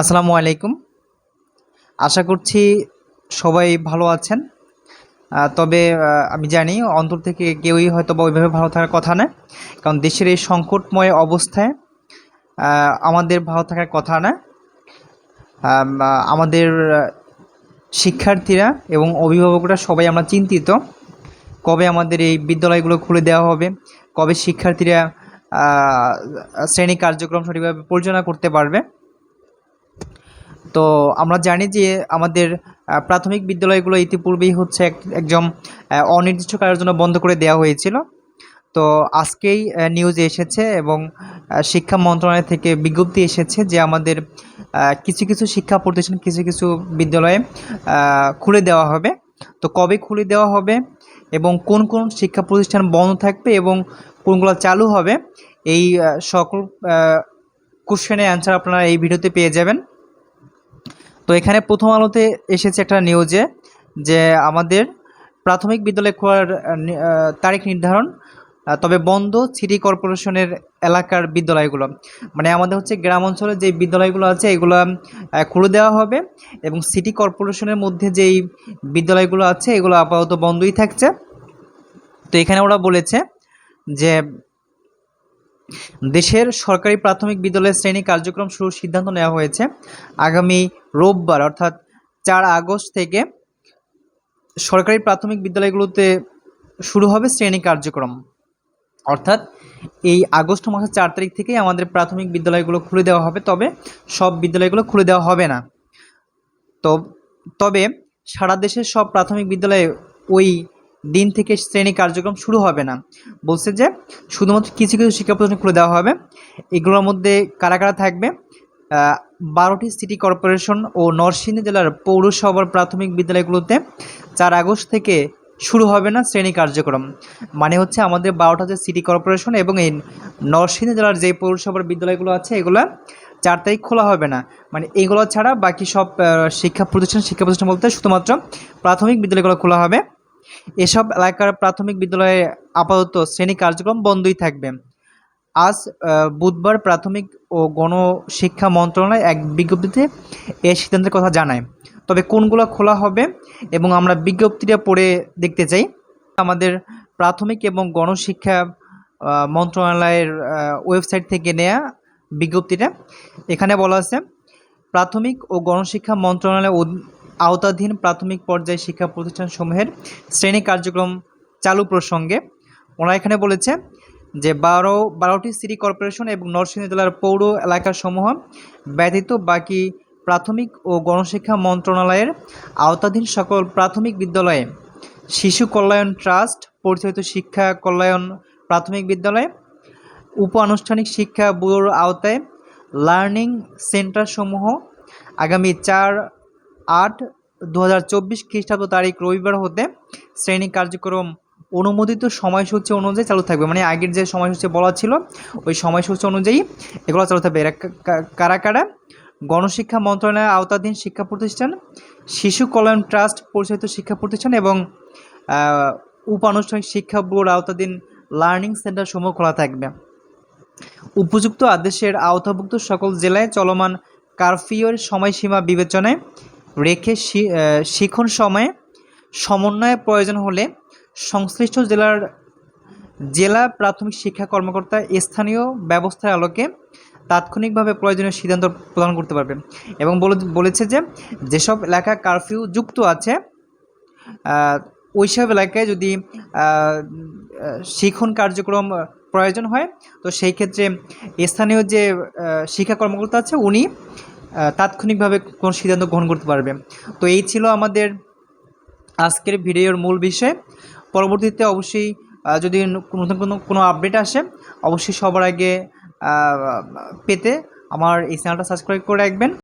আসসালামু আলাইকুম। আশা করছি সবাই ভালো আছেন। তবে আমি জানি অন্তর থেকে কেউই হয়তো বা ওইভাবে ভালো থাকার কথা না, কারণ দেশের এই সংকটময় অবস্থায় আমাদের ভালো থাকার কথা না। আমাদের শিক্ষার্থীরা এবং অভিভাবকরা সবাই আমরা চিন্তিত, কবে আমাদের এই বিদ্যালয়গুলো খুলে দেওয়া হবে, কবে শিক্ষার্থীরা শ্রেণি কার্যক্রম সঠিকভাবে পরিচালনা করতে পারবে। তো আমরা জানি যে আমাদের প্রাথমিক বিদ্যালয়গুলো ইতিপূর্বেই হচ্ছে এক একজন আহ, অনির্দিষ্টকালের জন্য বন্ধ করে দেওয়া হয়েছিল। তো আজকেই নিউজ এসেছে এবং শিক্ষা মন্ত্রণালয় থেকে বিজ্ঞপ্তি এসেছে যে আমাদের কিছু কিছু শিক্ষা প্রতিষ্ঠান কিছু কিছু বিদ্যালয়ে খুলে দেওয়া হবে। তো কবে খুলে দেওয়া হবে এবং কোন কোন শিক্ষা প্রতিষ্ঠান বন্ধ থাকবে এবং কোনগুলো চালু হবে এই সকল কোশ্চেনের অ্যান্সার আপনারা এই ভিডিওতে পেয়ে যাবেন। তো এখানে প্রথম আলোতে এসেছে একটা নিউজে যে আমাদের প্রাথমিক বিদ্যালয় খোলার তারিখ নির্ধারণ তবে বন্ধ সিটি কর্পোরেশনের এলাকার বিদ্যালয়গুলো। মানে আমাদের হচ্ছে গ্রাম অঞ্চলে যে বিদ্যালয়গুলো আছে, এগুলো খুলে দেওয়া হবে এবং সিটি কর্পোরেশনের মধ্যে যেই বিদ্যালয়গুলো আছে, এগুলো আপাতত বন্ধই থাকছে। তো এখানে ওরা বলেছে যে দেশের সরকারি প্রাথমিক বিদ্যালয়ের শ্রেণি কার্যক্রম শুরুর সিদ্ধান্ত নেওয়া হয়েছে। আগামী রোববার, অর্থাৎ চার আগস্ট থেকে সরকারি প্রাথমিক বিদ্যালয়গুলোতে শুরু হবে শ্রেণি কার্যক্রম। অর্থাৎ এই আগস্ট মাসের চার তারিখ থেকেই আমাদের প্রাথমিক বিদ্যালয়গুলো খুলে দেওয়া হবে, তবে সব বিদ্যালয়গুলো খুলে দেওয়া হবে না। তো, তবে সারা দেশের সব প্রাথমিক বিদ্যালয়ে ওই দিন থেকে শ্রেণি কার্যক্রম শুরু হবে না। বলছে যে শুধুমাত্র কিছু কিছু শিক্ষা প্রতিষ্ঠান খুলে দেওয়া হবে। এগুলোর মধ্যে কারা কারা থাকবে? বারোটি সিটি কর্পোরেশন ও নরসিংদী জেলার পৌরসভার প্রাথমিক বিদ্যালয়গুলোতে চার আগস্ট থেকে শুরু হবে না শ্রেণি কার্যক্রম। মানে হচ্ছে আমাদের বারোটা যে সিটি কর্পোরেশন এবং এই নরসিংদী জেলার যে পৌরসভার বিদ্যালয়গুলো আছে, এগুলো চার তারিখ খোলা হবে না। মানে এগুলো ছাড়া বাকি সব শিক্ষা প্রতিষ্ঠান শিক্ষা প্রতিষ্ঠান বলতে শুধুমাত্র প্রাথমিক বিদ্যালয়গুলো খোলা হবে। এসব এলাকার প্রাথমিক বিদ্যালয়ে আপাতত শ্রেণি কার্যক্রম বন্ধই থাকবে। আজ বুধবার প্রাথমিক ও গণশিক্ষা মন্ত্রণালয় এক বিজ্ঞপ্তিতে এ সিদ্ধান্তের কথা জানায়। তবে কোনগুলো খোলা হবে এবং আমরা বিজ্ঞপ্তিটা পড়ে দেখতে চাই। আমাদের প্রাথমিক এবং গণশিক্ষা মন্ত্রণালয়ের ওয়েবসাইট থেকে নেয়া বিজ্ঞপ্তিটা। এখানে বলা আছে, প্রাথমিক ও গণশিক্ষা মন্ত্রণালয়ের আওতাধীন প্রাথমিক পর্যায়ে শিক্ষা প্রতিষ্ঠানসমূহের শ্রেণি কার্যক্রম চালু প্রসঙ্গে ওনারা এখানে বলেছে যে বারো, বারোটি সিটি কর্পোরেশন এবং নরসিংদী জেলার পৌর এলাকাসমূহ ব্যতীত বাকি প্রাথমিক ও গণশিক্ষা মন্ত্রণালয়ের আওতাধীন সকল প্রাথমিক বিদ্যালয়ে শিশু কল্যাণ ট্রাস্ট, পরিচালিত শিক্ষা কল্যাণ প্রাথমিক বিদ্যালয় উপ আনুষ্ঠানিক শিক্ষা ব্যুরোর আওতায় লার্নিং সেন্টারসমূহ আগামী চার আট দু হাজার চব্বিশ খ্রিস্টাব্দ তারিখ রবিবার হতে শ্রেণি কার্যক্রম অনুমোদিত সময়সূচি অনুযায়ী চালু থাকবে। মানে আগের যে সময়সূচি বলা ছিল, ওই সময়সূচি অনুযায়ী এগুলো চালু থাকবে। কারা কারা? গণশিক্ষা মন্ত্রণালয়ের আওতাধীন শিক্ষা প্রতিষ্ঠান, শিশু কল্যাণ ট্রাস্ট পরিচালিত শিক্ষা প্রতিষ্ঠান এবং উপানুষ্ঠানিক শিক্ষা বোর্ড আওতাধীন লার্নিং সেন্টার সমূহ খোলা থাকবে। উপযুক্ত আদেশের আওতাভুক্ত সকল জেলায় চলমান কারফিউর সময়সীমা বিবেচনায় রেখে শিখন সময়ে সমন্বয়ের প্রয়োজন হলে সংশ্লিষ্ট জেলার জেলা প্রাথমিক শিক্ষা কর্মকর্তা স্থানীয় ব্যবস্থার আলোকে তাৎক্ষণিকভাবে প্রয়োজনীয় সিদ্ধান্ত প্রদান করতে পারবে। এবং বলেছে যে যেসব এলাকা কারফিউ যুক্ত আছে আহ, ওইসব এলাকায় যদি শিখন কার্যক্রম প্রয়োজন হয় তো সেই ক্ষেত্রে স্থানীয় যে শিক্ষা কর্মকর্তা আছে উনি তাৎক্ষণিকভাবে কোনো সিদ্ধান্ত গ্রহণ করতে পারবে। তো এই ছিল আমাদের আজকের ভিডিওর মূল বিষয়। পরবর্তীতে অবশ্যই যদি নতুন কোনো কোনো আপডেট আসে, অবশ্যই সবার আগে পেতে আমার এই চ্যানেলটা সাবস্ক্রাইব করে রাখবেন।